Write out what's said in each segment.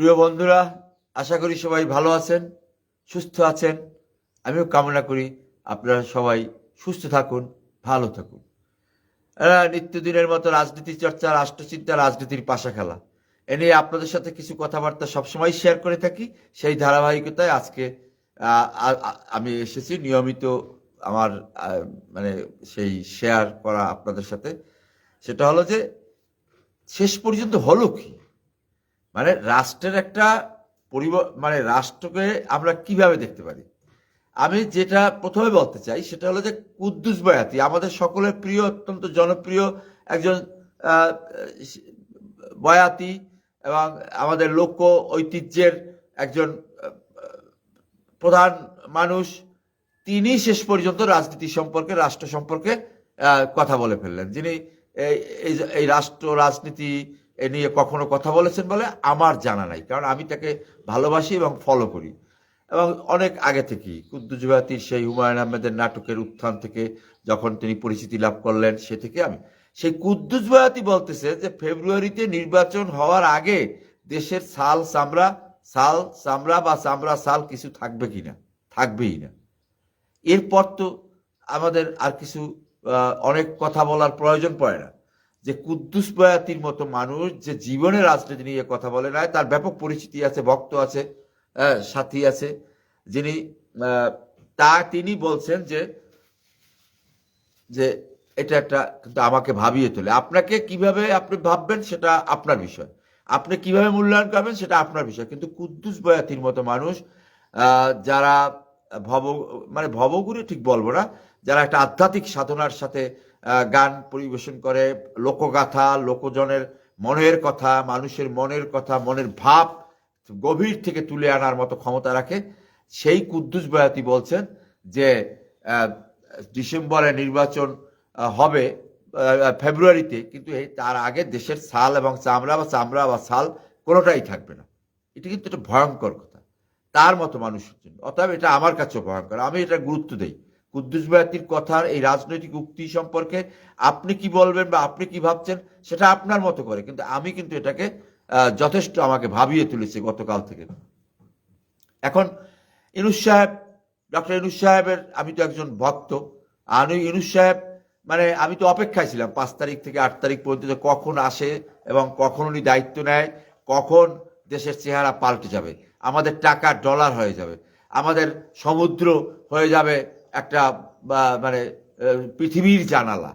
প্রিয় বন্ধুরা, আশা করি সবাই ভালো আছেন, সুস্থ আছেন। আমিও কামনা করি আপনারা সবাই সুস্থ থাকুন, ভালো থাকুন। নিত্যদিনের মতো রাজনীতি চর্চা, রাষ্ট্রচিন্তা, রাজনীতির পাশা খেলা এ নিয়ে আপনাদের সাথে কিছু কথাবার্তা সবসময় শেয়ার করে থাকি। সেই ধারাবাহিকতায় আজকে আমি এসেছি নিয়মিত আমার মানে সেই শেয়ার করা আপনাদের সাথে। সেটা হলো যে, শেষ পর্যন্ত হলো কি? মানে রাষ্ট্রের একটা পরিব মানে রাষ্ট্রকে আমরা কীভাবে দেখতে পারি? আমি যেটা প্রথমে বলতে চাই সেটা হলো যে কুদ্দুস বয়াতি আমাদের সকলের প্রিয়, অত্যন্ত জনপ্রিয় একজন বয়াতি এবং আমাদের লোক ঐতিহ্যের একজন প্রধান মানুষ, তিনি শেষ পর্যন্ত রাজনীতি সম্পর্কে, রাষ্ট্র সম্পর্কে কথা বলে ফেললেন। যিনি এই- রাষ্ট্র, রাজনীতি এ নিয়ে কখনো কথা বলেছেন বলে আমার জানা নাই। কারণ আমি তাকে ভালোবাসি এবং ফলো করি। এবং অনেক আগে থেকেই কুদ্দুস বাতির সেই হুমায়ুন আহমেদের নাটকের উত্থান থেকে যখন তিনি পরিচিতি লাভ করলেন, সে থেকে আমি। সেই কুদ্দুস বয়াতি বলতেছে যে, ফেব্রুয়ারিতে নির্বাচন হওয়ার আগে দেশের সাল চামড়া সাল চামড়া বা চামড়া সাল কিছু থাকবে কি না? থাকবেই না। এরপর তো আমাদের আর কিছু অনেক কথা বলার প্রয়োজন পড়ে না। যে কুদ্দুস বয়াতির মতো মানুষ যে জীবনে রাজনীতি নিয়ে কথা বলে না তার ব্যাপক পরিচিতি আছে ভক্ত আছে আহ, সাথী আছে যিনি তা তিনি বলছেন যে যে এটা একটা কিন্তু আমাকে ভাবিয়ে তোলে। আপনাকে কীভাবে আপনি ভাববেন সেটা আপনার বিষয়। আপনি কীভাবে মূল্যায়ন করবেন সেটা আপনার বিষয়। কিন্তু কুদ্দুস বয়াতির মতো মানুষ যারা ভব মানে ভবগুরু ঠিক বলব না যারা একটা আধ্যাত্মিক সাধনার সাথে গান পরিবেশন করে, লোকগাথা, লোকজনের মনের কথা, মানুষের মনের কথা, মনের ভাব গভীর থেকে তুলে আনার মতো ক্ষমতা রাখে। সেই কুদ্দুস বয়াতি বলছেন যে ডিসেম্বরে নির্বাচন হবে ফেব্রুয়ারিতে, কিন্তু এই তার আগে দেশের সাল এবং চামড়া বা চামড়া বা সাল কোনোটাই থাকবে না। এটা কিন্তু একটা ভয়ঙ্কর কথা। তার মতো মানুষের জন্য। অতএব এটা আমার কাছেও ভয়ঙ্কর। আমি এটা গুরুত্ব দেই। কুদ্দুস বয়াতির কথার এই রাজনৈতিক উক্তি সম্পর্কে আপনি কি বলবেন বা আপনি কি ভাবছেন, সেটা আপনার মতো করে। কিন্তু আমি কিন্তু এটাকে যথেষ্ট আমাকে ভাবিয়ে তুলেছে গতকাল থেকে। এখন ইনুস সাহেব, ডক্টর ইনুস সাহেবের, আমি তো একজন ভক্ত, আর ওই ইনুস সাহেব মানে আমি তো অপেক্ষায় ছিলাম পাঁচ তারিখ থেকে আট তারিখ পর্যন্ত কখন আসে এবং কখন উনি দায়িত্ব নেয়, কখন দেশের চেহারা পাল্টে যাবে। আমাদের টাকা ডলার হয়ে যাবে, আমাদের সমুদ্র হয়ে যাবে একটা মানে পৃথিবীর জানালা।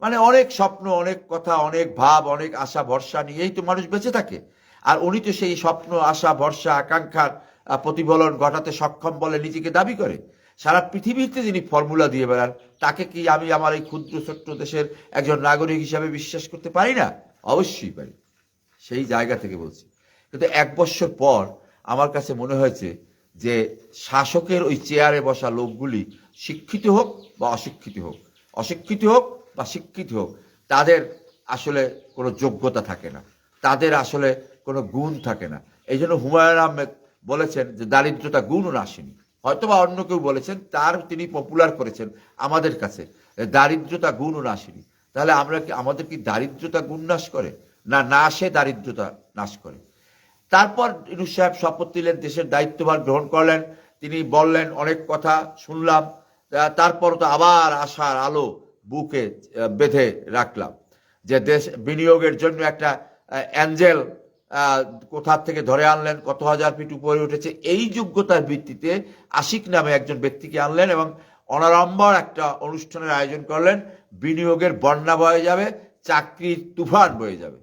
মানে অনেক স্বপ্ন, অনেক কথা, অনেক ভাব, অনেক আশা, ভরসা নিয়েই তো মানুষ বেঁচে থাকে। আর উনি তো সেই স্বপ্ন, আশা, ভরসা আকাঙ্ক্ষার প্রতিফলন ঘটাতে সক্ষম বলে নিজেকে দাবি করে। সারা পৃথিবীতে যিনি ফর্মুলা দিয়ে বেড়ান, তাকে কি আমি আমার এই ক্ষুদ্র ছোট্ট দেশের একজন নাগরিক হিসাবে বিশ্বাস করতে পারি না? অবশ্যই পারি। সেই জায়গা থেকে বলছি। কিন্তু এক বছর পর আমার কাছে মনে হয়েছে যে শাসকের ওই চেয়ারে বসা লোকগুলি শিক্ষিত হোক বা অশিক্ষিত হোক। অশিক্ষিত হোক বা শিক্ষিত হোক, তাদের আসলে কোনো যোগ্যতা থাকে না। তাদের আসলে কোনো গুণ থাকে না। এই জন্য হুমায়ুন আহমেদ বলেছেন যে, দারিদ্রতা গুণও আসেনি হয়তো বা অন্য কেউ বলেছেন, তার তিনি পপুলার করেছেন আমাদের কাছে দারিদ্রতা গুণও আসেনি তাহলে আমরা কি, আমাদের কি দারিদ্রতা গুণ নাশ করে? না না সে দারিদ্রতা নাশ করে। তারপর ইনুস সাহেব শপথ নিলেন, দেশের দায়িত্বভার গ্রহণ করলেন। তিনি বললেন, অনেক কথা শুনলাম তারপর তো আবার আশার আলো বুকে বেঁধে রাখলাম যে দেশ বিনিয়োগের জন্য একটা অ্যাঞ্জেল কোথা থেকে ধরে আনলেন, কত হাজার ফিট উপরে উঠেছে, এই যোগ্যতার ভিত্তিতে আশিক নামে একজন ব্যক্তিকে আনলেন এবং অনারম্বর একটা অনুষ্ঠানের আয়োজন করলেন, বিনিয়োগের বন্যা বয়ে যাবে, চাকরির তুফান বয়ে যাবে।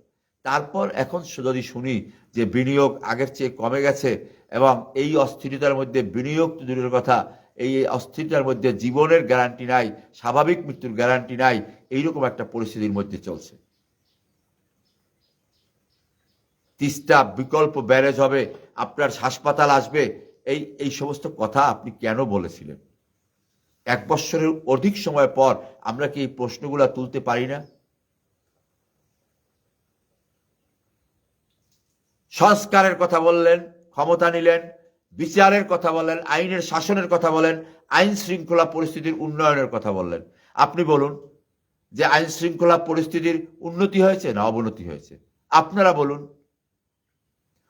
তারপর এখন যদি শুনি যে বিনিয়োগ আগের চেয়ে কমে গেছে এবং এই অস্থিরতার মধ্যে বিনিয়োগ তো দূরের কথা এই অস্থিরতার মধ্যে জীবনের গ্যারান্টি নাই, স্বাভাবিক মৃত্যুর গ্যারান্টি নাই, এইরকম একটা পরিস্থিতির মধ্যে চলছে। তিস্তা বিকল্প ব্যারেজ হবে, আপনার হাসপাতাল আসবে, এই এই সমস্ত কথা আপনি কেন বলেছিলেন? এক বৎসরের অধিক সময় পর আমরা কি এই প্রশ্নগুলো তুলতে পারি না? সংস্কারের কথা বললেন, ক্ষমতা নিলেন বিচারের কথা বলেন, আইনের শাসনের কথা বলেন, আইন শৃঙ্খলা পরিস্থিতির উন্নয়নের কথা বললেন। আপনি বলুন যে আইন শৃঙ্খলা পরিস্থিতির উন্নতি হয়েছে না অবনতি হয়েছে? আপনারা বলুন।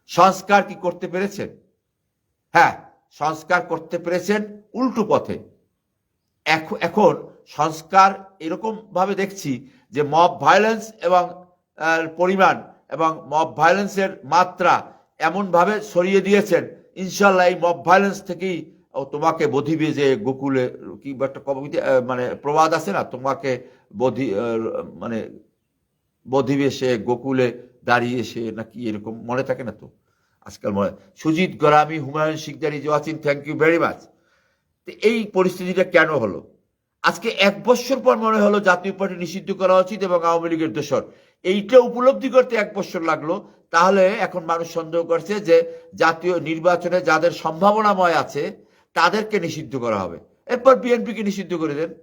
সংস্কার কি করতে পেরেছেন? হ্যাঁ সংস্কার করতে পেরেছেন উল্টো পথে। এখ- এখন সংস্কার এরকম ভাবে দেখছি যে মব ভায়োলেন্স এবং পরিমাণ এবং মব ভায়োলেন্সের মাত্রা এমনভাবে সরিয়ে দিয়েছেন ইনশাল্লাহ এই মব ভায়োলেন্স থেকেই তোমাকে বধিবে যে গোকুলে কি একটা কবিতা মানে প্রবাদ আছে না? তোমাকে বধি মানে বধিবে সে গোকুলে দাঁড়িয়ে সে নাকি এরকম মনে থাকে না তো? আজকাল মনে সুজিত গরামি, হুমায়ুন শিকদারি জোয়াচিন থ্যাংক ইউ ভেরি মাচ তো এই পরিস্থিতিটা কেন হলো? আজকে এক বছর পর মনে হলো জাতীয় পার্টি নিষিদ্ধ করা উচিত এবং আওয়ামী লীগের দোষর। এইটা উপলব্ধি করতে এক বছর লাগল। তাহলে এখন মানুষ সন্দেহ করছে যে জাতীয় নির্বাচনে যাদের সম্ভাবনাময় আছে, তাদেরকে নিষিদ্ধ করা হবে। এরপর বিএনপিকে নিষিদ্ধ করে দেন।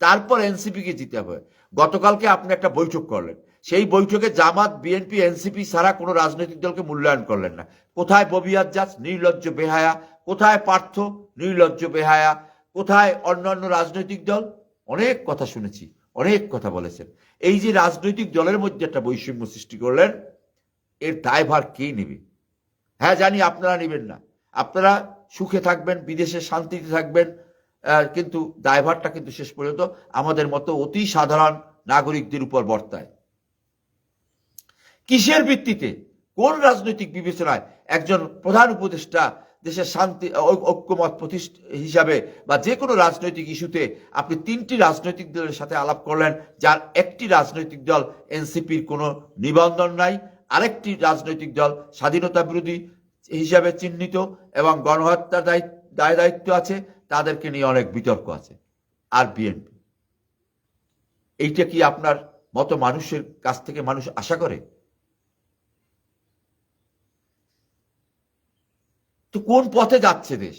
তারপর এনসিপিকে জিতে হবে। গতকালকে আপনি একটা বৈঠক করলেন। সেই বৈঠকে জামাত, বিএনপি, এনসিপি ছাড়া কোনো রাজনৈতিক দলকে মূল্যায়ন করলেন না। কোথায় ববিয়াত জাজ নির্লজ্জ বেহায়া? কোথায় পার্থ, নির্লজ্জ বেহায়া? কোথায় অন্যান্য রাজনৈতিক দল? অনেক কথা শুনেছি। অনেক কথা বলেছেন। এই যে রাজনৈতিক দলের মধ্যে একটা বৈষম্য সৃষ্টি করলেন, এর দায়ভার কে নেবে? হ্যাঁ জানি আপনারা নেবেন না। আপনারা সুখে থাকবেন, বিদেশে শান্তিতে থাকবেন কিন্তু দায়ভারটা কিন্তু শেষ পর্যন্ত আমাদের মতো অতি সাধারণ নাগরিকদের উপর বর্তায়। কিসের ভিত্তিতে? কোন রাজনৈতিক বিবেচনায় একজন প্রধান উপদেষ্টা দেশের শান্তি ঐক্যমত প্রতিষ্ঠা, হিসাবে বা যে কোনো রাজনৈতিক ইস্যুতে আপনি তিনটি রাজনৈতিক দলের সাথে আলাপ করলেন, যার একটি রাজনৈতিক দল এনসিপির কোনো নিবন্ধন নাই, আরেকটি রাজনৈতিক দল স্বাধীনতা বিরোধী হিসাবে চিহ্নিত এবং গণহত্যার দায়িত্ব দায় দায়িত্ব আছে, তাদেরকে নিয়ে অনেক বিতর্ক আছে। আর বিএনপি। এইটা কি আপনার মতো মানুষের কাছ থেকে মানুষ আশা করে? তো কোন পথে যাচ্ছে দেশ?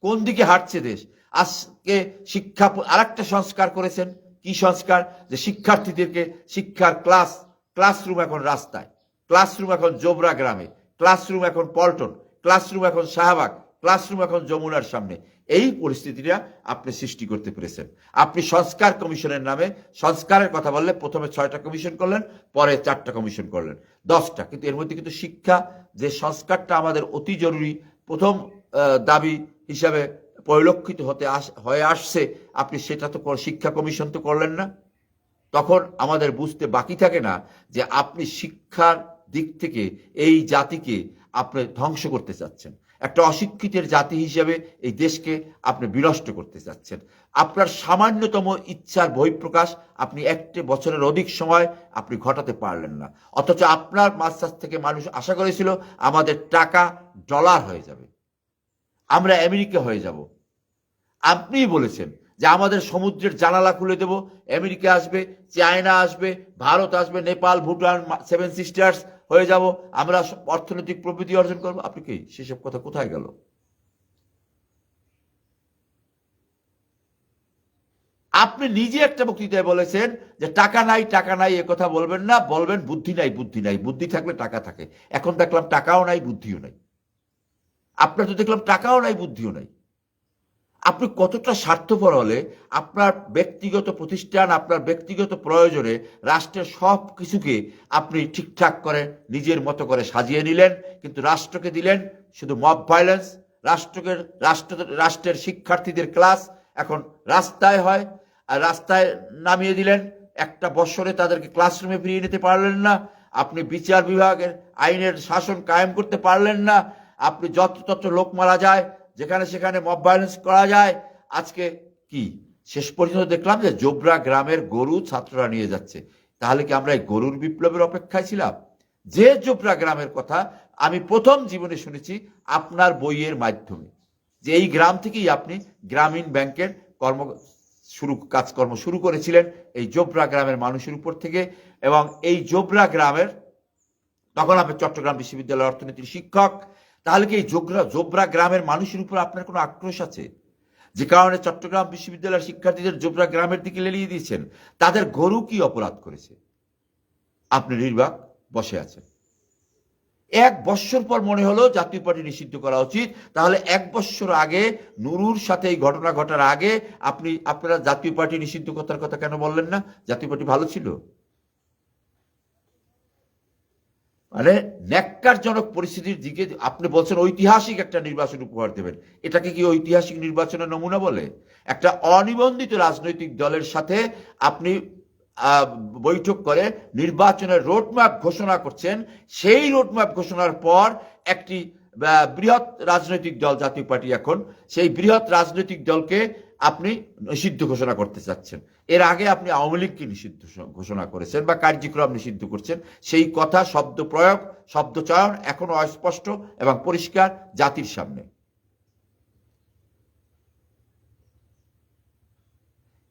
কোন দিকে হাঁটছে দেশ? আজকে শিক্ষা আরেকটা সংস্কার করেছেন। কি সংস্কার? যে শিক্ষার্থীদেরকে শিক্ষার ক্লাস, ক্লাসরুম এখন রাস্তায়। ক্লাসরুম এখন জোবরা গ্রামে। ক্লাসরুম এখন পল্টন। ক্লাসরুম এখন শাহবাগ। ক্লাসরুম এখন যমুনার সামনে। এই পরিস্থিতিটা আপনি সৃষ্টি করতে পেরেছেন। আপনি সংস্কার কমিশনের নামে সংস্কারের কথা বললে প্রথমে ছয়টা কমিশন করলেন, পরে চারটা কমিশন করলেন। দশটা। কিন্তু এর মধ্যে কিন্তু শিক্ষা, যে সংস্কারটা আমাদের অতি জরুরি প্রথম দাবি হিসাবে পরিলক্ষিত হতে হয়ে আসছে। আপনি সেটা তো শিক্ষা কমিশন তো করলেন না। তখন আমাদের বুঝতে বাকি থাকে না যে আপনি শিক্ষার দিক থেকে এই জাতিকে আপনি ধ্বংস করতে চাচ্ছেন। একটা অশিক্ষিতের জাতি হিসেবে এই দেশকে আপনি বিনষ্ট করতে চাচ্ছেন। আপনার সামান্যতম ইচ্ছার বহিঃপ্রকাশ আপনি একটি বছরের অধিক সময় আপনি ঘটাতে পারলেন না। অথচ আপনার মাস্টার থেকে মানুষ আশা করেছিল আমাদের টাকা ডলার হয়ে যাবে। আমরা আমেরিকা হয়ে যাব। আপনিই বলেছেন যে আমাদের সমুদ্রের জানালা খুলে দেব, আমেরিকা আসবে, চায়না আসবে, ভারত আসবে, নেপাল, ভুটান সেভেন সিস্টার্স হয়ে যাব, আমরা অর্থনৈতিক প্রবৃদ্ধি অর্জন করব। আপনি কি সেসব কথা কোথায় গেল? আপনি নিজে একটা বক্তৃতায় বলেছেন যে টাকা নাই টাকা নাই, এ কথা বলবেন না, বলবেন বুদ্ধি নাই বুদ্ধি নাই। বুদ্ধি থাকলে টাকা থাকে। এখন দেখলাম টাকাও নাই, বুদ্ধিও নাই। আপনার তো দেখলাম টাকাও নাই, বুদ্ধিও নাই। আপনি কতটা স্বার্থপর হলে আপনার ব্যক্তিগত প্রতিষ্ঠান, আপনার ব্যক্তিগত প্রয়োজনে রাষ্ট্রের সব কিছুকে আপনি ঠিকঠাক করে, নিজের মতো করে সাজিয়ে নিলেন, কিন্তু রাষ্ট্রকে দিলেন শুধু মব ভায়োলেন্স রাষ্ট্রকে, রাষ্ট্র, রাষ্ট্রের শিক্ষার্থীদের ক্লাস এখন রাস্তায় হয়, আর রাস্তায় নামিয়ে দিলেন, একটা বছরে তাদেরকে ক্লাসরুমে ফিরিয়ে নিতে পারলেন না, আপনি বিচার বিভাগের আইনের শাসন কায়েম করতে পারলেন না, আপনি যত্রতত্র লোক মারা যায় যেখানে সেখানে মব ভায়োলেন্স করা যায়। আজকে কি? শেষ পর্যন্ত দেখলাম যে জোবরা গ্রামের গরু ছাত্ররা নিয়ে যাচ্ছে। তাহলে কি আমরা এই গরুর বিপ্লবের অপেক্ষায় ছিলাম? যে জোবরা গ্রামের কথা আমি প্রথম জীবনে শুনেছি আপনার বইয়ের মাধ্যমে। যে এই গ্রাম থেকেই আপনি গ্রামীণ ব্যাংকের কর্ম শুরু, কাজকর্ম শুরু করেছিলেন এই জোবরা গ্রামের মানুষের উপর থেকে এবং এই জোবরা গ্রামের তখন আপনি চট্টগ্রাম বিশ্ববিদ্যালয়ের অর্থনীতির শিক্ষক তাহলে কি এই জোবরা জোবরা গ্রামের মানুষের উপর আপনার কোনো আক্রোশ আছে? যে কারণে চট্টগ্রাম বিশ্ববিদ্যালয়ের শিক্ষার্থীদের জোবরা গ্রামের দিকে লেলিয়ে দিয়েছেন। তাদের গরু কি অপরাধ করেছে? আপনি নির্বাক বসে আছেন। এক বৎসর পর মনে হলো জাতীয় পার্টি নিষিদ্ধ করা উচিত। তাহলে এক বৎসর আগে, নুরুর সাথে এই ঘটনা ঘটার আগে আপনি আপনারা জাতীয় পার্টি নিষিদ্ধ করার কথা কেন বললেন না? জাতীয় পার্টি ভালো ছিল? মানে ন্যাক্কারজনক পরিস্থিতির দিকে আপনি বলছেন ঐতিহাসিক একটা নির্বাচন উপহার দেবেন। এটাকে কি ঐতিহাসিক নির্বাচনের নমুনা বলে? একটা অনিবন্ধিত রাজনৈতিক দলের সাথে আপনি বৈঠক করে নির্বাচনের রোডম্যাপ ঘোষণা করছেন। সেই রোডম্যাপ ঘোষণার পর একটি বৃহৎ রাজনৈতিক দল জাতীয় পার্টি এখন, সেই বৃহৎ রাজনৈতিক দলকে আপনি নিষিদ্ধ ঘোষণা করতে চাচ্ছেন। এর আগে আপনি আওয়ামী লীগকে নিষিদ্ধ ঘোষণা করেছেন বা কার্যক্রম নিষিদ্ধ করছেন। সেই কথা, শব্দ প্রয়োগ, শব্দ চয়ন এখনও অস্পষ্ট এবং পরিষ্কার জাতির সামনে।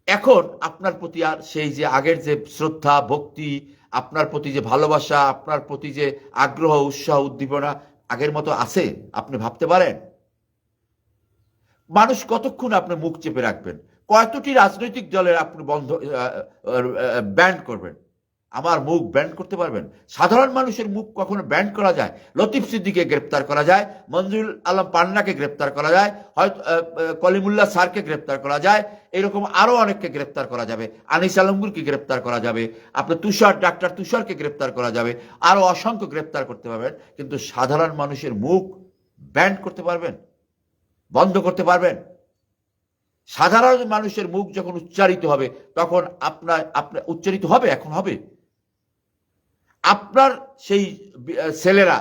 এখন আপনার প্রতি আর সেই যে আগের যে শ্রদ্ধা, ভক্তি, আপনার প্রতি যে ভালোবাসা, আপনার প্রতি যে আগ্রহ, উৎসাহ, উদ্দীপনা আগের মতো আছে? আপনি ভাবতে পারেন? মানুষ কতক্ষণ আপনি মুখ চেপে রাখবেন? কতটি রাজনৈতিক দলের আপনি বন্ধ ব্যান্ড করবেন? আমার মুখ ব্যান্ড করতে পারবেন? সাধারণ মানুষের মুখ কখনো ব্যান্ড করা যায়? লতিফ সিদ্দিকে গ্রেপ্তার করা যায় মঞ্জুর আলম পান্নাকে গ্রেপ্তার করা যায়, হয়তো কলিমুল্লাহ স্যারকে গ্রেপ্তার করা যায়, এরকম আরও অনেককে গ্রেপ্তার করা যাবে। আনিস আলমগুরকে গ্রেপ্তার করা যাবে, আপনার তুষার, ডাক্তার তুষারকে গ্রেপ্তার করা যাবে, আরও অসংখ্য গ্রেপ্তার করতে পারবেন, কিন্তু সাধারণ মানুষের মুখ ব্যান্ড করতে পারবেন? বন্ধ করতে পারবেন। সাধারণ মানুষের মুখ যখন উচ্চারিত হবে, তখন আপনার আপনার, উচ্চারিত হবে, এখন হবে। আপনার সেই ছেলেরা,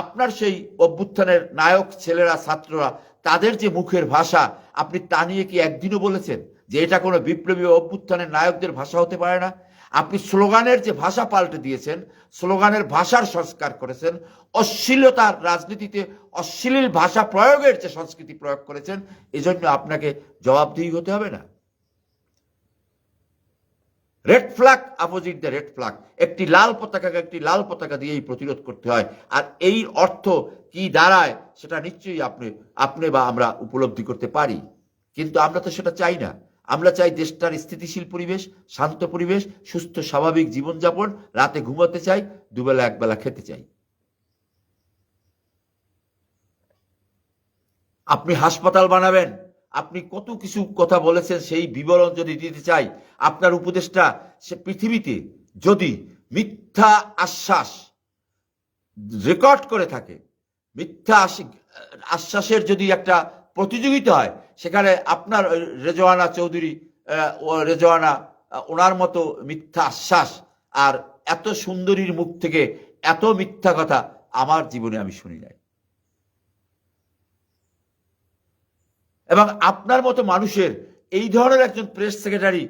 আপনার সেই অভ্যুত্থানের নায়ক ছেলেরা, ছাত্ররা, তাদের যে মুখের ভাষা, আপনি তা নিয়ে কি একদিনও বলেছেন যে এটা কোনো বিপ্লবী অভ্যুত্থানের নায়কদের ভাষা হতে পারে না? আপনি স্লোগানের যে ভাষা পাল্টে দিয়েছেন, স্লোগানের ভাষার সংস্কার করেছেন অশ্লীলতার রাজনীতিতে অশ্লীল ভাষা প্রয়োগের যে সংস্কৃতি প্রয়োগ করেছেন, এজন্য আপনাকে জবাবদিহি হতে হবে না। Red flag opposite the red flag একটি লাল পতাকাকে একটি লাল পতাকা দিয়েই প্রতিরোধ করতে হয়। আর এই অর্থ কি দাঁড়ায়, সেটা নিশ্চয়ই আপনি আপনি বা আমরা উপলব্ধি করতে পারি। কিন্তু আমরা তো সেটা চাই না। আমরা চাই দেশটার স্থিতিশীল পরিবেশ, শান্ত পরিবেশ, সুস্থ স্বাভাবিক জীবনযাপন, রাতে ঘুমাতে চাই, দুবেলা একবেলা খেতে চাই। আপনি হাসপাতাল বানাবেন, আপনি কত কিছু কথা বলেছেন, সেই বিবরণ যদি দিতে চাই, আপনার উপদেশটা সে পৃথিবীতে যদি মিথ্যা আশ্বাস রেকর্ড করে থাকে, মিথ্যা আশ্বাসের যদি একটা প্রতিযোগিতা হয়, সেখানে আপনার রেজওয়ানা চৌধুরী রেজওয়ানা ওনার মতো মিথ্যা আশ্বাস আর এত সুন্দরীর মুখ থেকে এত মিথ্যা কথা আমার জীবনে আমি শুনি নাই। এবং আপনার মতো মানুষের, এই ধরনের একজন প্রেস সেক্রেটারি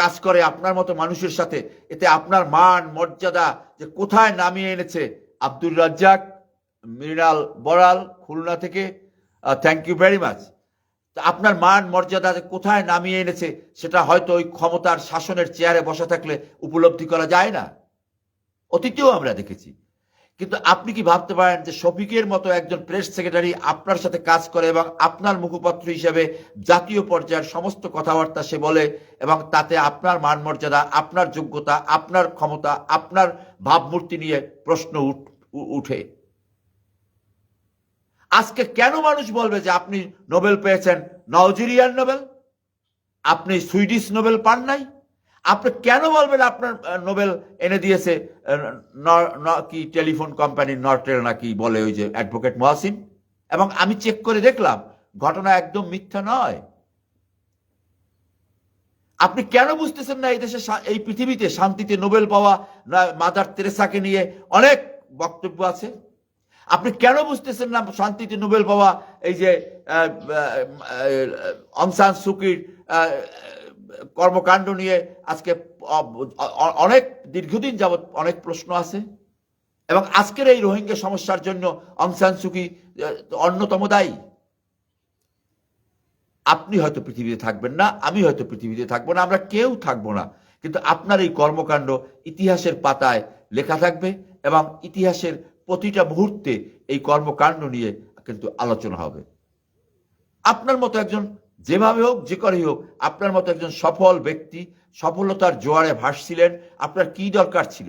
কাজ করে আপনার মতো মানুষের সাথে, এতে আপনার মান, মর্যাদা যে কোথায় নামিয়ে এনেছে আব্দুল রাজ্জাক, মৃণাল বড়াল, খুলনা থেকে থ্যাংক ইউ ভেরি মাচ আপনার মান, মর্যাদা যে কোথায় নামিয়ে এনেছে, সেটা হয়তো ওই ক্ষমতার শাসনের চেয়ারে বসা থাকলে উপলব্ধি করা যায় না। অতীতেও আমরা দেখেছি। কিন্তু আপনি কি ভাবতে পারেন যে শফিকের মতো একজন প্রেস সেক্রেটারি আপনার সাথে কাজ করে এবং আপনার মুখপাত্র হিসেবে জাতীয় পর্যায়ের সমস্ত কথাবার্তা সে বলে এবং তাতে আপনার মান মর্যাদা আপনার যোগ্যতা, আপনার ক্ষমতা, আপনার ভাবমূর্তি নিয়ে প্রশ্ন উঠে। আজকে কেন মানুষ বলবে যে আপনি নোবেল পেয়েছেন? Nigerian Nobel? আপনি সুইডিশ নোবেল পান নাই? আপনি কেন বলবেন আপনার নোবেল এনে দিয়েছে কি টেলিফোন কোম্পানি নরটেল নাকি বলে ওই যে অ্যাডভোকেট মহাসিন? এবং আমি চেক করে দেখলাম, ঘটনা একদম মিথ্যা নয়। আপনি কেন বুঝতেছেন না এই দেশে এই পৃথিবীতে শান্তিতে নোবেল পাওয়া মাদার তেরেসাকে নিয়ে অনেক বক্তব্য আছে? আপনি কেন বুঝতেছেন না শান্তিতে নোবেল পাওয়া এই যে অংসান সুকির কর্মকাণ্ড নিয়ে আজকে অনেক, দীর্ঘদিন যাবৎ অনেক প্রশ্ন আছে। এবং আজকের এই রোহিঙ্গা সমস্যার জন্য অংসান সুকি অন্যতম দায়ী? আপনি হয়তো পৃথিবীতে থাকবেন না, আমি হয়তো পৃথিবীতে থাকব না, আমরা কেউ থাকব না। কিন্তু আপনার এই কর্মকাণ্ড ইতিহাসের পাতায় লেখা থাকবে এবং ইতিহাসের প্রতিটা মুহূর্তে এই কর্মকাণ্ড নিয়ে কিন্তু আলোচনা হবে। আপনার মতো একজন যেভাবে হোক, যে করেই হোক, আপনার মতো একজন সফল ব্যক্তি সফলতার জোয়ারে ভাসছিলেন, আপনার কি দরকার ছিল?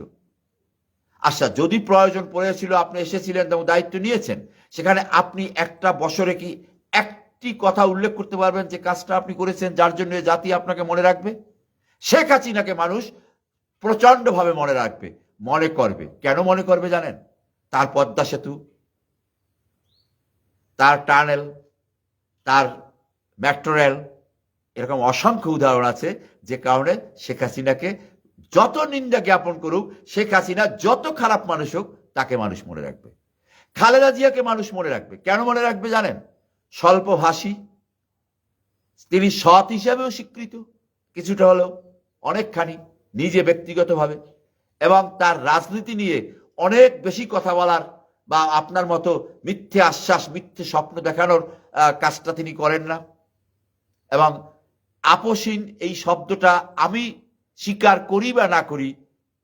আচ্ছা যদি প্রয়োজন পড়েছিল, আপনি এসেছিলেন এবং দায়িত্ব নিয়েছেন, সেখানে আপনি একটা বছরে কি একটি কথা উল্লেখ করতে পারবেন যে কাজটা আপনি করেছেন, যার জন্য জাতি আপনাকে মনে রাখবে? শেখ হাসিনাকে মানুষ প্রচন্ডভাবে মনে রাখবে, মনে করবে। কেন মনে করবে জানেন? তার পদ্মা সেতু, তার টানেল, তার মেট্রো রেল এরকম অসংখ্য উদাহরণ আছে যে কারণে শেখ হাসিনাকে যত নিন্দা জ্ঞাপন করুক, শেখ হাসিনা যত খারাপ মানুষ হোক, তাকে মানুষ মনে রাখবে। খালেদা জিয়াকে মানুষ মনে রাখবে। কেন মনে রাখবে জানেন? স্বল্পভাষী তিনি সৎ হিসাবেও স্বীকৃত, কিছুটা হলেও অনেকখানি নিজে ব্যক্তিগতভাবে, এবং তার রাজনীতি নিয়ে অনেক বেশি কথা বলার বা আপনার মতো মিথ্যে আশ্বাস, মিথ্যে স্বপ্ন দেখানোর কাজটা তিনি করেন না। এবং আপোষহীন এই শব্দটা আমি স্বীকার করি বা না করি,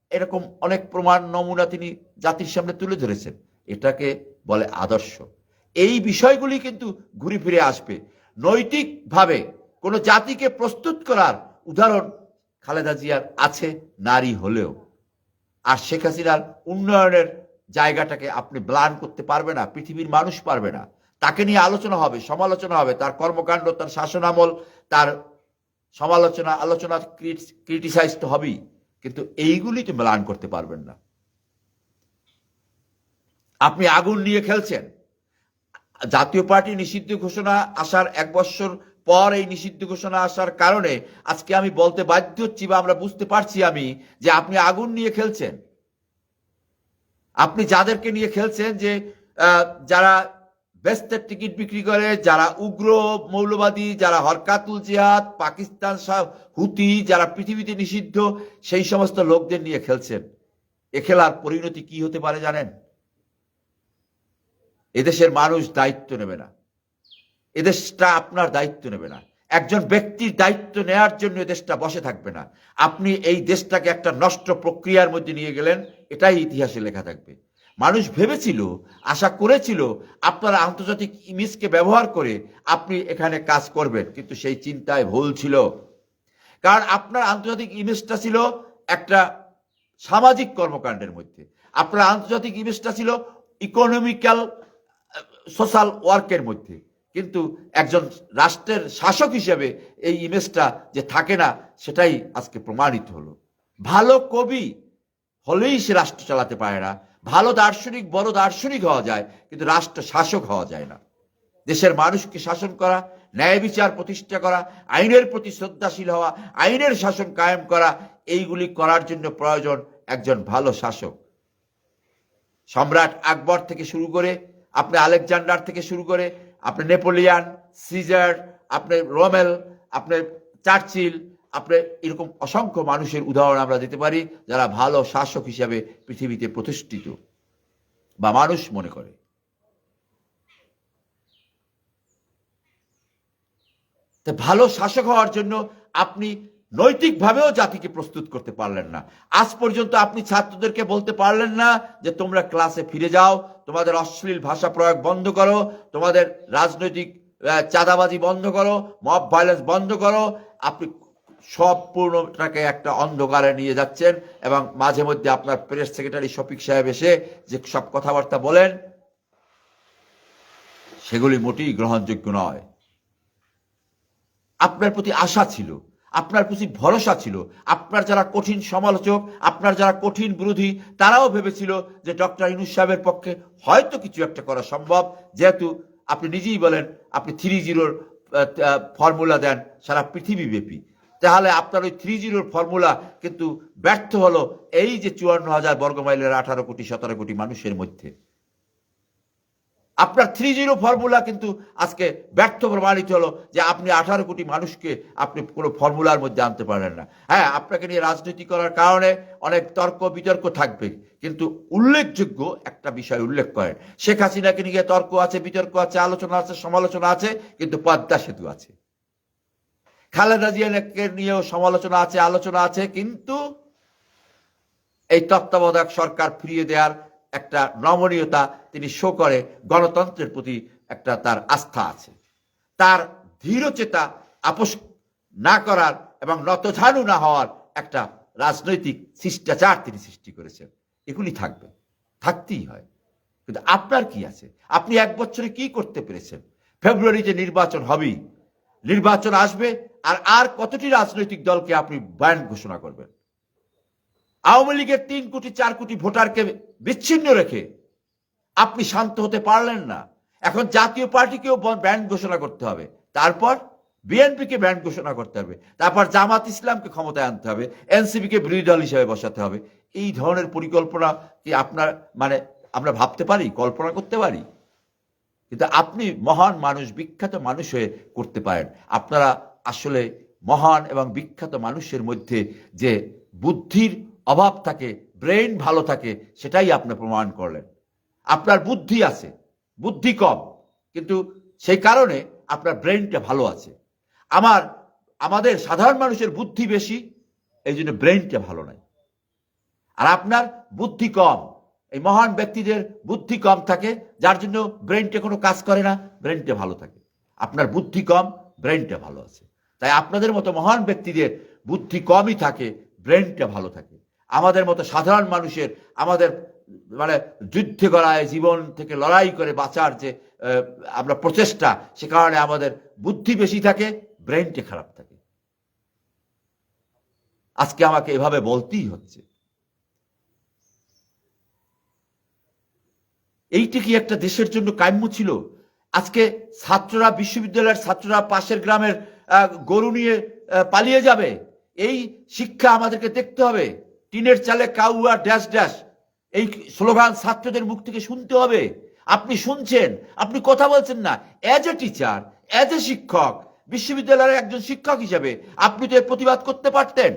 এরকম অনেক প্রমাণ, নমুনা তিনি জাতির সামনে তুলে ধরেছেন। এটাকে বলে আদর্শ। এই বিষয়গুলি কিন্তু ঘুরে ফিরে আসবে। নৈতিকভাবে কোনো জাতিকে প্রস্তুত করার উদাহরণ খালেদা জিয়ার আছে নারী হলেও। আর শেখ হাসিনার উন্নয়নের জায়গাটাকে আপনি ব্লান করতে পারবে না, পৃথিবীর মানুষ পারবে না। তাকে নিয়ে আলোচনা হবে, সমালোচনা হবে। তার কর্মকাণ্ড, তার শাসনামল, তার সমালোচনা, আলোচনা ক্রিটিসাইজ তো হবেই। কিন্তু এইগুলি তো ম্লান করতে পারবেন না। আপনি আগুন নিয়ে খেলছেন। জাতীয় পার্টি নিষিদ্ধ ঘোষণা আসার এক বছর পর এই নিষিদ্ধ ঘোষণা আসার কারণে আজকে আমি বলতে বাধ্য হচ্ছি বা আমরা বুঝতে পারছি আমি যে আপনি আগুন নিয়ে খেলছেন। আপনি যাদেরকে নিয়ে খেলছেন যে যারা বেস্তের টিকিট বিক্রি করে যারা উগ্র, মৌলবাদী, যারা হরকাতুল জিহাদ, পাকিস্তান হুতি, যারা পৃথিবীতে নিষিদ্ধ, সেই সমস্ত লোকদের নিয়ে খেলছেন। এ খেলার পরিণতি কি হতে পারে জানেন? এদেশের মানুষ দায়িত্ব নেবে না। এদেশটা আপনার দায়িত্ব নেবে না। একজন ব্যক্তির দায়িত্ব নেয়ার জন্য দেশটা বসে থাকবে না। আপনি এই দেশটাকে একটা নষ্ট প্রক্রিয়ার মধ্যে নিয়ে গেলেন, এটাই ইতিহাসে লেখা থাকবে। মানুষ ভেবেছিল, আশা করেছিল, আপনারা আন্তর্জাতিক ইমেজকে ব্যবহার করে আপনি এখানে কাজ করবেন। কিন্তু সেই চিন্তায় ভুল ছিল। কারণ আপনার আন্তর্জাতিক ইমেজটা ছিল একটা সামাজিক কর্মকাণ্ডের মধ্যে। আপনার আন্তর্জাতিক ইমেজটা ছিল ইকোনমিক্যাল সোশ্যাল ওয়ার্কের মধ্যে। কিন্তু একজন রাষ্ট্রের শাসক হিসেবে এই ইমেজটা যে থাকে না, সেটাই আজকে প্রমাণিত হলো। ভালো কবি হলেই সে রাষ্ট্র চালাতে পারে না। ভালো দার্শনিক, বড় দার্শনিক হওয়া যায়, কিন্তু রাষ্ট্র শাসক হওয়া যায় না। দেশের মানুষকে শাসন করা, ন্যায় বিচার প্রতিষ্ঠা করা, আইনের প্রতি শ্রদ্ধাশীল হওয়া, আইনের শাসন কায়েম করা, এইগুলি করার জন্য প্রয়োজন একজন ভালো শাসক। সম্রাট আকবর থেকে শুরু করে, আপনি আলেকজান্ডার থেকে শুরু করে, আপনি নেপোলিয়ান, সিজার, আপনি রোমেল, আপনি চার্চিল আপনি এরকম অসংখ্য মানুষের উদাহরণ আমরা দিতে পারি যারা ভালো শাসক হিসাবে পৃথিবীতে প্রতিষ্ঠিত বা মানুষ মনে করে। ভালো শাসক হওয়ার জন্য আপনি নৈতিকভাবেও জাতিকে প্রস্তুত করতে পারলেন না। আজ পর্যন্ত আপনি ছাত্রদেরকে বলতে পারলেন না যে তোমরা ক্লাসে ফিরে যাও, তোমাদের অশ্লীল ভাষা প্রয়োগ বন্ধ করো, তোমাদের রাজনৈতিক চাঁদাবাজি বন্ধ করো মব ভায়োলেন্স বন্ধ করো। আপনি সম্পূর্ণটাকে একটা অন্ধকারে নিয়ে যাচ্ছেন এবং মাঝে মধ্যে আপনার প্রেস সেক্রেটারি শফিক সাহেব এসে যে সব কথাবার্তা বলেন, সেগুলি মোটেই গ্রহণযোগ্য নয়। আপনার প্রতি আশা ছিল, আপনার প্রতি ভরসা ছিল, আপনার যারা কঠিন সমালোচক, আপনার যারা কঠিন বিরোধী, তারাও ভেবেছিল যে ডক্টর ইনুস সাহেবের পক্ষে হয়তো কিছু একটা করা সম্ভব। যেহেতু আপনি নিজেই বলেন, আপনি থ্রি জিরোর ফর্মুলা দেন, সারা পৃথিবীব্যাপী। তাহলে আপনার ওই থ্রি জিরোর ফর্মুলা কিন্তু ব্যর্থ হলো এই যে চুয়ান্ন হাজার বর্গমাইলের আঠারো কোটি, সতেরো কোটি মানুষের মধ্যে। আপনার থ্রি জিরো ফর্মুলা কিন্তু আজকে ব্যর্থ প্রমাণিত হলো যে আপনি আঠারো কোটি মানুষকে আপনি কোনো ফর্মুলার মধ্যে আনতে পারেন না। হ্যাঁ আপনাকে নিয়ে রাজনীতি করার কারণে অনেক তর্ক, বিতর্ক থাকবে, কিন্তু উল্লেখযোগ্য একটা বিষয় উল্লেখ করেন। শেখ হাসিনাকে নিয়ে তর্ক আছে, বিতর্ক আছে, আলোচনা আছে, সমালোচনা আছে, কিন্তু পদ্মা সেতু আছে। খালেদা জিয়াকে নিয়েও সমালোচনা আছে, আলোচনা আছে, কিন্তু এই তত্ত্বাবধায়ক সরকার ফিরিয়ে দেওয়ার একটা নমনীয়তা তিনি শো করে, গণতন্ত্রের প্রতি একটা তার আস্থা আছে। তার ধীরচেতা আপোষ না করার এবং নতঝানু না হওয়ার একটা রাজনৈতিক শিষ্টাচার তিনি সৃষ্টি করেছেন। এগুলি থাকবে, থাকতেই হয়। কিন্তু আপনার কি আছে? আপনি এক বছরে কি করতে পেরেছেন? ফেব্রুয়ারিতে নির্বাচন হবেই। নির্বাচন আসবে আর আর কতটি রাজনৈতিক দলকে আপনি ব্যান্ড ঘোষণা করবেন? আওয়ামী লীগের তিন কোটি, চার কোটি ভোটারকে বিচ্ছিন্ন রেখে আপনি শান্ত হতে পারলেন না। এখন জাতীয় পার্টিকেও ব্যান্ড ঘোষণা করতে হবে। তারপর বিএনপিকে ব্যান্ড ঘোষণা করতে হবে। তারপর জামাত ইসলামকে ক্ষমতায় আনতে হবে। এনসিপিকে বিরোধী দল হিসেবে বসাতে হবে। এই ধরনের পরিকল্পনা কি আপনার মানে আমরা ভাবতে পারি, কল্পনা করতে পারি? কিন্তু আপনি মহান মানুষ, বিখ্যাত মানুষ হয়ে করতে পারেন। আপনারা আসলে মহান এবং বিখ্যাত মানুষের মধ্যে যে বুদ্ধির অভাব থাকে ব্রেন ভালো থাকে, সেটাই আপনি প্রমাণ করলেন। আপনার বুদ্ধি আছে, বুদ্ধি কম, কিন্তু সেই কারণে আপনার ব্রেনটা ভালো আছে। আমার, আমাদের সাধারণ মানুষের বুদ্ধি বেশি এই জন্য ব্রেনটা ভালো নাই। আর আপনার বুদ্ধি কম এই মহান ব্যক্তিদের বুদ্ধি কম থাকে, যার জন্য ব্রেনটা কোনো কাজ করে না ব্রেনটা ভালো থাকে। আপনার বুদ্ধি কম ব্রেনটা ভালো আছে। তাই আপনাদের মতো মহান ব্যক্তিদের বুদ্ধি কমই থাকে ব্রেনটা ভালো থাকে। আমাদের মতো সাধারণ মানুষের আমাদের মানে যুদ্ধে গড়ায়, জীবন থেকে লড়াই করে বাঁচার যে আমরা প্রচেষ্টা, সে কারণে আমাদের বুদ্ধি বেশি থাকে ব্রেনটা খারাপ থাকে। আজকে আমাকে এভাবে বলতেই হচ্ছে। এইটা কি একটা দেশের জন্য কাম্য ছিল? আজকে ছাত্ররা, বিশ্ববিদ্যালয়ের ছাত্ররা পাশের গ্রামের গরু নিয়ে পালিয়ে যাবে। এই শিক্ষা আমাদেরকে দেখতে হবে। টিনের চালে কাউয়া ড্যাশ ড্যাশ। এই স্লোগান ছাত্রদের মুখ থেকে শুনতে হবে। আপনি শুনছেন, আপনি কথা বলছেন না। As a teacher as a শিক্ষক, বিশ্ববিদ্যালয়ের একজন শিক্ষক হিসেবে আপনি তো এর প্রতিবাদ করতে পারতেন।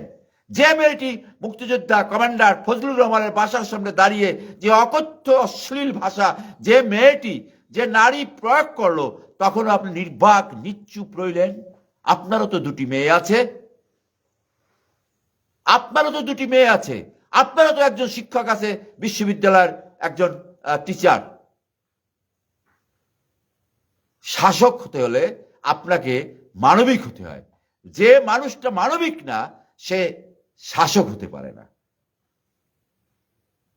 যে মেয়েটি মুক্তিযোদ্ধা কমান্ডার ফজলুর রহমানের বাসার সামনে দাঁড়িয়ে যে অকথ্য, অশ্লীল ভাষা যে মেয়েটি, যে নারী প্রয়োগ করল তখন আপনি নির্বাক নিশ্চুপ রইলেন। আপনারও তো দুটি মেয়ে আছে। আপনারও তো দুটি মেয়ে আছে। আপনারও তো একজন শিক্ষক আছে, বিশ্ববিদ্যালয়ের একজন টিচার শাসক হতে হলে আপনাকে মানবিক হতে হয়। যে মানুষটা মানবিক না, সে শাসক হতে পারে না।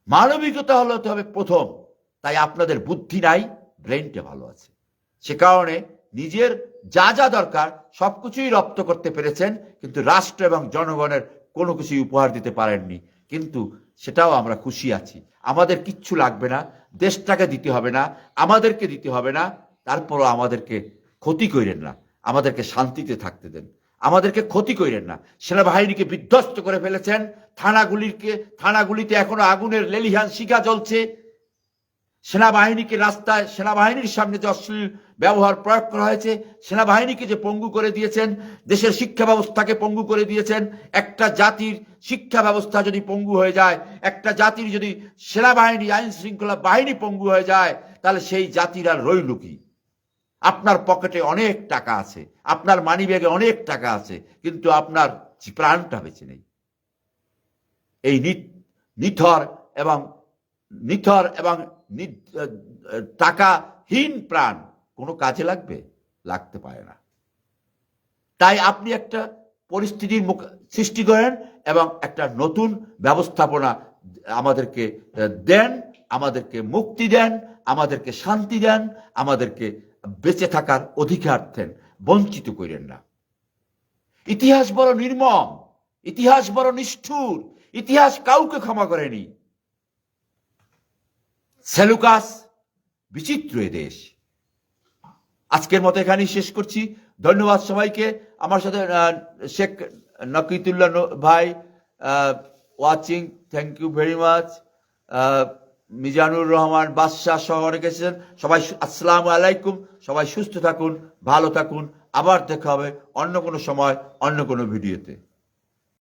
মানবিকতা হলে হতে হবে প্রথম, তাই আপনাদের বুদ্ধি নাই, ব্রেনটা ভালো আছে। সে কারণে নিজের যা যা দরকার সবকিছুই রপ্ত করতে পেরেছেন, কিন্তু রাষ্ট্র এবং জনগণের কোনো কিছুই উপহার দিতে পারেননি। কিন্তু সেটাও আমরা খুশি আছি। আমাদের কিচ্ছু লাগবে না, দেশটাকে দিতে হবে না, আমাদেরকে দিতে হবে না, তারপরও আমাদেরকে ক্ষতি করেন না। আমাদেরকে শান্তিতে থাকতে দেন। আমাদেরকে ক্ষতি করেন না। সেনাবাহিনীকে বিধ্বস্ত করে ফেলেছেন। থানাগুলিকে, থানাগুলিতে এখনও আগুনের লেলিহান শিখা জ্বলছে। সেনাবাহিনীকে রাস্তায়, সেনাবাহিনীর সামনে যে অশ্লীল ব্যবহার প্রয়োগ করা হয়েছে, সেনাবাহিনীকে যে পঙ্গু করে দিয়েছেন, দেশের শিক্ষা ব্যবস্থাকে পঙ্গু করে দিয়েছেন, একটা জাতির শিক্ষা ব্যবস্থা যদি পঙ্গু হয়ে যায়, একটা জাতির যদি সেনাবাহিনী আইন শৃঙ্খলা বাহিনী পঙ্গু হয়ে যায়, তাহলে সেই জাতির আর রইল কি? আপনার পকেটে অনেক টাকা আছে, আপনার মানি ব্যাগে অনেক টাকা আছে, কিন্তু আপনার প্রাণটা বেঁচে নেই। এই নিথ- নিথর এবং নিথর এবং টাকাহীন প্রাণ কোনো কাজে লাগবে? লাগতে পারে না। তাই আপনি একটা পরিস্থিতির মুখ, সৃষ্টি করেন এবং একটা নতুন ব্যবস্থাপনা আমাদেরকে দেন, আমাদেরকে মুক্তি দেন, আমাদেরকে শান্তি দেন, আমাদেরকে বেঁচে থাকার অধিকার দেন বঞ্চিত করেন না। ইতিহাস বড় নির্মম, ইতিহাস বড় নিষ্ঠুর, ইতিহাস কাউকে ক্ষমা করেনি। সেলুকাস, বিচিত্র এ দেশ। আজকের মতো এখানেই শেষ করছি। ধন্যবাদ সবাইকে। আমার সাথে শেখ নকিতুল্লাহ ভাই watching thank you very much Mizanur Rahman Badshah শহরে গেছেন। সবাই আসসালামু আলাইকুম। সবাই সুস্থ থাকুন, ভালো থাকুন। আবার দেখা হবে অন্য কোনো সময়, অন্য কোনো ভিডিওতে।